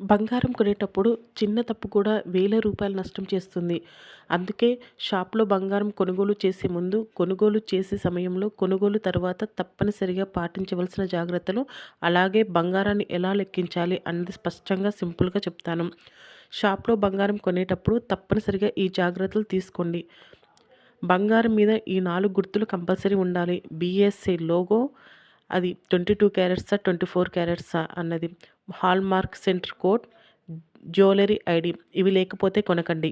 బంగారం కొనేటప్పుడు చిన్న తప్పు కూడా వేల రూపాయలు నష్టం చేస్తుంది. అందుకే షాప్లో బంగారం కొనుగోలు చేసే ముందు కొనుగోలు చేసే సమయంలో కొనుగోలు తర్వాత తప్పనిసరిగా పాటించవలసిన జాగ్రత్తలు అలాగే బంగారాన్ని ఎలా లెక్కించాలి అన్నది స్పష్టంగా సింపుల్గా చెప్తాను. షాప్లో బంగారం కొనేటప్పుడు తప్పనిసరిగా ఈ జాగ్రత్తలు తీసుకోండి. బంగారం మీద ఈ నాలుగు గుర్తులు కంపల్సరీ ఉండాలి. బిఎస్సి లోగో అది ట్వంటీ టూ క్యారెట్సా ట్వంటీ ఫోర్ క్యారెట్సా అన్నది. Hallmark centre code jewellery ID ఇవి లేకపోతే కొనకండి.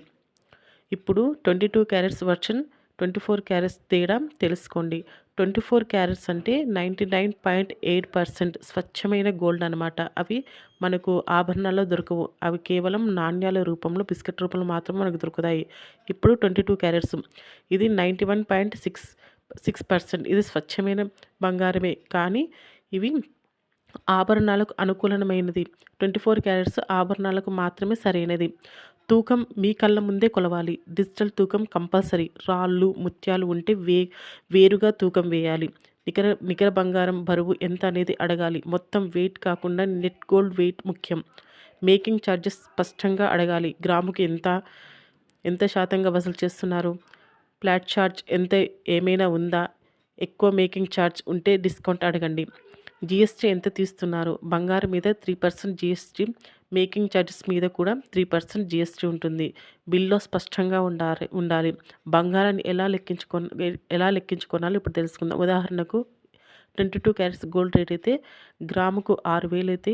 ఇప్పుడు twenty two carats version twenty four carats తేడా తెలుసుకోండి. ట్వంటీ ఫోర్ క్యారెట్స్ అంటే ninety nine point eight percent స్వచ్ఛమైన గోల్డ్ అనమాట అవి మనకు ఆభరణాల్లో దొరకవు. అవి కేవలం నాణ్యాల రూపంలో బిస్కెట్ రూపంలో మాత్రం మనకు దొరుకుతాయి. ఇప్పుడు ట్వంటీ టూ క్యారెట్స్. ఇది ninety one point six six percent. ఇది స్వచ్ఛమైన బంగారమే. కానీ ఇవి ఆభరణాలకు అనుకూలమైనది ట్వంటీ ఫోర్ క్యారెట్స్ ఆభరణాలకు మాత్రమే సరైనది. తూకం మీ కళ్ళ ముందే కొలవాలి. డిజిటల్ తూకం కంపల్సరీ. రాళ్ళు ముత్యాలు ఉంటే వే వేరుగా తూకం వేయాలి. నికర నికర బంగారం బరువు ఎంత అనేది అడగాలి. మొత్తం వెయిట్ కాకుండా నెట్ గోల్డ్ వెయిట్ ముఖ్యం. మేకింగ్ ఛార్జెస్ స్పష్టంగా అడగాలి. గ్రాముకి ఎంత ఎంత శాతంగా వసూలు చేస్తున్నారు? ఫ్లాట్ ఛార్జ్ ఎంత ఏమైనా ఉందా? ఎక్కువ మేకింగ్ ఛార్జ్ ఉంటే డిస్కౌంట్ అడగండి. జిఎస్టీ ఎంత తీస్తున్నారు? బంగారం మీద three percent GST making charges మీద కూడా త్రీ పర్సెంట్ జిఎస్టీ ఉంటుంది. బిల్లో స్పష్టంగా ఉండాలి ఉండాలి. బంగారాన్ని ఎలా లెక్కించుకో ఎలా లెక్కించుకోనాలో ఇప్పుడు తెలుసుకుందాం. ఉదాహరణకు twenty two carats gold rate అయితే గ్రాముకు ఆరు వేలు అయితే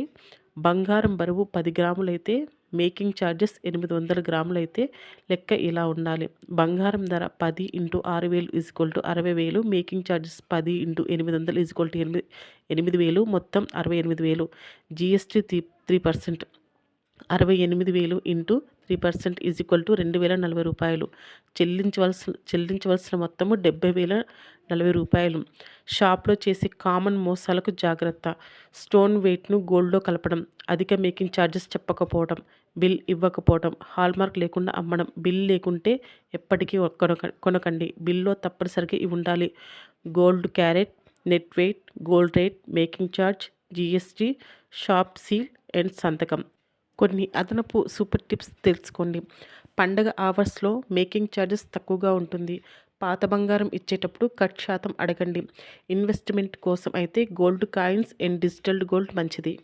బంగారం బరువు పది గ్రాములు అయితే మేకింగ్ ఛార్జెస్ ఎనిమిది వందల గ్రాములు అయితే లెక్క ఇలా ఉండాలి. బంగారం ధర పది ఇంటూ ఆరు వేలు ఈజ్వల్ టు అరవై వేలు. మేకింగ్ ఛార్జెస్ పది ఇంటూ ఎనిమిది వందలు ఈజ్వల్ టు ఎనిమిది ఎనిమిది వేలు. మొత్తం అరవై ఎనిమిది వేలు. GST three three percent. అరవై ఎనిమిది వేలు into three percent is equal to రెండు వేల నలభై రూపాయలు. చెల్లించవలసిన చెల్లించవలసిన మొత్తము డెబ్బై వేల నలభై రూపాయలు. షాప్లో చేసే కామన్ మోసాలకు జాగ్రత్త. స్టోన్ వెయిట్ను గోల్డ్లో కలపడం అధిక మేకింగ్ ఛార్జెస్ చెప్పకపోవడం బిల్ ఇవ్వకపోవడం హాల్మార్క్ లేకుండా అమ్మడం బిల్ లేకుంటే ఎప్పటికీ కొనక కొనకండి. బిల్లో తప్పనిసరిగా ఇవి ఉండాలి. Gold carat net weight gold rate making charge GST shop seal and సంతకం. కొన్ని అదనపు సూపర్ టిప్స్ తెలుసుకోండి. పండగ అవర్స్లో మేకింగ్ ఛార్జెస్ తక్కువగా ఉంటుంది. పాత బంగారం ఇచ్చేటప్పుడు కట్ శాతం అడగండి. ఇన్వెస్ట్మెంట్ కోసం అయితే gold coins and digital gold మంచిది.